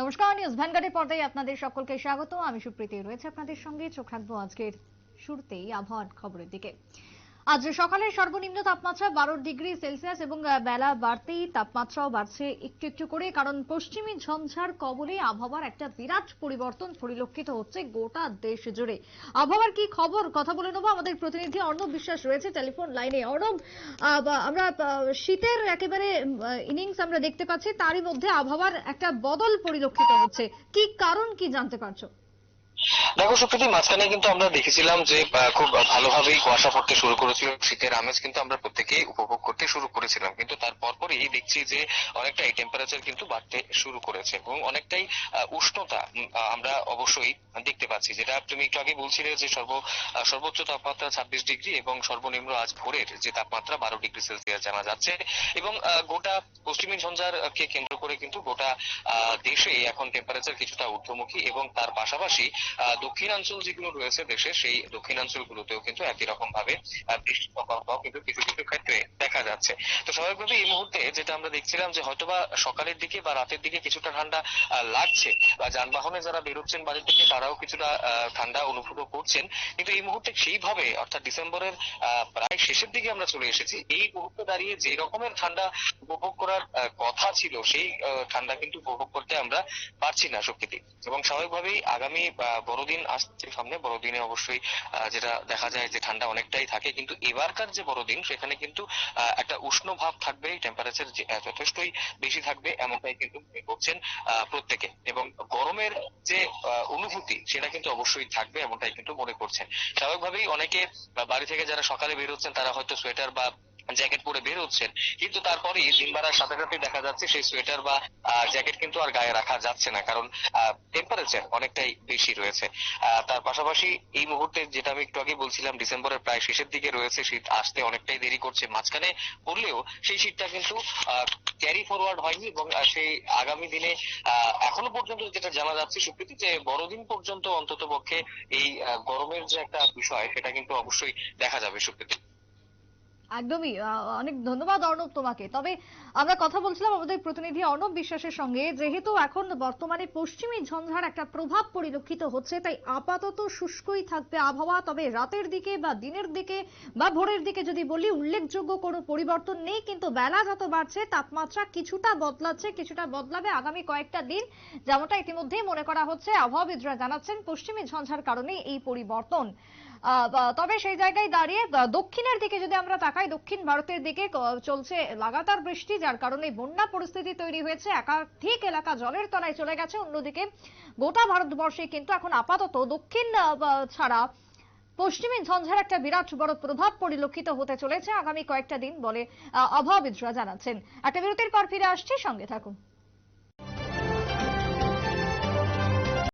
নমস্কার নিউজ ভ্যানগার্ডের পর্দায় আপনাদের সকলকে স্বাগত। আমি সুপ্রীতি, রয়েছে আপনাদের সঙ্গে। চোখ রাখব আজকের শুরুতেই আবহাওয়ার খবরের দিকে। আজ সকালের সর্বনিম্ন তাপমাত্রা বারো ডিগ্রি সেলসিয়াস এবং বেলা বাড়তেই তাপমাত্রাও বাড়ছে একটু একটু করে, কারণ পশ্চিমী ঝঞ্ঝার কবলে আবহাওয়ার একটা বিরাট পরিবর্তন পরিলক্ষিত হচ্ছে গোটা দেশ জুড়ে। আবহাওয়ার কি খবর? কথা বলে নেব। আমাদের প্রতিনিধি অর্ণব বিশ্বাস রয়েছে টেলিফোন লাইনে। অর্ণব আমরা শীতের একেবারে ইনিংস আমরা দেখতে পাচ্ছি, তারই মধ্যে আবহাওয়ার একটা বদল পরিলক্ষিত হচ্ছে। কি কারণ কি জানতে পারছ? দেখো সুপ্রীতি, মাঝখানে কিন্তু আমরা দেখেছিলাম যে খুব ভালোভাবেই কুয়াশা পড়তে শুরু করেছিল, শীতের আমেজ কিন্তু আমরা প্রত্যেকেই উপভোগ করতে শুরু করেছিলাম। কিন্তু তার পরপরই দেখছি যে, অনেকটাই টেম্পারেচার কিন্তু বাড়তে শুরু করেছে এবং অনেকটাই উষ্ণতা আমরা অবশ্যই দেখতে পাচ্ছি। যেটা তুমি একটু আগে বলছিলে যে, সর্ব সর্বোচ্চ তাপমাত্রা ছাব্বিশ ডিগ্রি এবং সর্বনিম্ন আজ ভোরের যে তাপমাত্রা বারো ডিগ্রি সেলসিয়াস জানা যাচ্ছে এবং গোটা পশ্চিমী ঝঞ্ঝার কে কেন্দ্র করে কিন্তু গোটা দেশে এখন টেম্পারেচার কিছুটা ঊর্ধ্বমুখী এবং তার পাশাপাশি দক্ষিণাঞ্চল যেগুলো রয়েছে দেশে, সেই দক্ষিণাঞ্চলগুলোতেও কিন্তু একই রকম ভাবে বৃষ্টির প্রভাব কিন্তু কিছু কিছু ক্ষেত্রে দেখা যাচ্ছে। তো স্বাভাবিকভাবে এই মুহূর্তে যেটা আমরা দেখছিলাম যে হয়তোবা সকালের দিকে বা রাতের দিকে কিছুটা ঠান্ডা লাগছে বা যানবাহনে যারা বেরোচ্ছেন বাড়ি থেকে তারাও কিছুটা ঠান্ডা অনুভব করছেন। কিন্তু এই মুহূর্তে সেইভাবে অর্থাৎ ডিসেম্বরের প্রায় শেষের দিকে আমরা চলে এসেছি। এই মুহূর্তে দাঁড়িয়ে যে রকমের ঠান্ডা উপভোগ করার কথা ছিল, সেই আহ, ঠান্ডা কিন্তু উপভোগ করতে আমরা পারছি না শক্তিতে। এবং স্বাভাবিকভাবেই আগামী বড়দিন আসছে সামনে। বড়দিনে অবশ্যই যেটা দেখা যায় যে ঠান্ডা অনেকটাই থাকে। কিন্তু এবারকার যে বড়দিন সেখানে কিন্তু একটা উষ্ণ ভাব থাকবে। টেম্পারেচার যথেষ্টই বেশি থাকবে এমনটাই কিন্তু করছেন প্রত্যেকে। এবং গরমের যে অনুভূতি সেটা কিন্তু অবশ্যই থাকবে এমনটাই কিন্তু মনে করছেন। স্বাভাবিকভাবেই অনেকে বাড়ি থেকে যারা সকালে বেরোচ্ছেন তারা হয়তো সোয়েটার বা জ্যাকেট পরে বের হচ্ছেন। কিন্তু তারপরে দিন বাড়ার সাথে সাথে দেখা যাচ্ছে সেই সোয়েটার বা জ্যাকেট কিন্তু আর গায়ে রাখা যাচ্ছে না, কারণ টেম্পারেচার অনেকটাই বেশি রয়েছে। তার পাশাপাশি এই মুহূর্তে যেটা আমি একটু আগে বলছিলাম, ডিসেম্বরের প্রায় শেষের দিকে রয়েছে, শীত আসতে অনেকটাই দেরি করছে, মাঝখানে পড়লেও সেই শীতটা কিন্তু ক্যারি ফরওয়ার্ড হয়নি এবং সেই আগামী দিনে এখনও পর্যন্ত যেটা জানা যাচ্ছে সুপ্রীতি যে, বড়দিন পর্যন্ত অন্তত পক্ষে এই গরমের যে একটা বিষয়, সেটা কিন্তু অবশ্যই দেখা যাবে সুপ্রীতি। একদমই অনেক ধন্যবাদ অর্ণব তোমাকে। তবে আমরা কথা বলছিলাম আমাদের প্রতিনিধি অর্ণব বিশ্বাসের সঙ্গে, যেহেতু এখন বর্তমানে পশ্চিমী ঝঞ্ঝার একটা প্রভাব পরিলক্ষিত হচ্ছে, তাই আপাতত শুষ্কই থাকবে আবহাওয়া। তবে রাতের দিকে বা দিনের দিকে বা ভোরের দিকে যদি বলি, উল্লেখযোগ্য কোনো পরিবর্তন নেই, কিন্তু বেলা যত বাড়ছে, তাপমাত্রা কিছুটা বদলাচ্ছে, কিছুটা বদলাবে আগামী কয়েকটা দিন, যেমনটা ইতিমধ্যেই মনে করা হচ্ছে। আবহাওয়াবিদরা জানাচ্ছেন, পশ্চিমী ঝঞ্ঝার কারণে এই পরিবর্তন। তবে সেই জায়গায় দাঁড়িয়ে দক্ষিণের দিকে যদি আমরা তাকাই, দক্ষিণ ভারতের দিকে চলছে লাগাতার বৃষ্টি, যার কারণে বন্যা পরিস্থিতি তৈরি হয়েছে। একাধিক এলাকা জলের তলায় চলে গেছে। অন্যদিকে গোটা ভারতবর্ষে কিন্তু এখন আপাতত দক্ষিণ ছাড়া পশ্চিমী ঝঞ্ঝার একটা বিরাট বড় প্রভাব পরিলক্ষিত হতে চলেছে। আগামী কয়েকটা দিন বলে আবহাওয়াবিদরা জানাচ্ছেন। একটা বিরতির পর ফিরে আসছি। সঙ্গে থাকুন।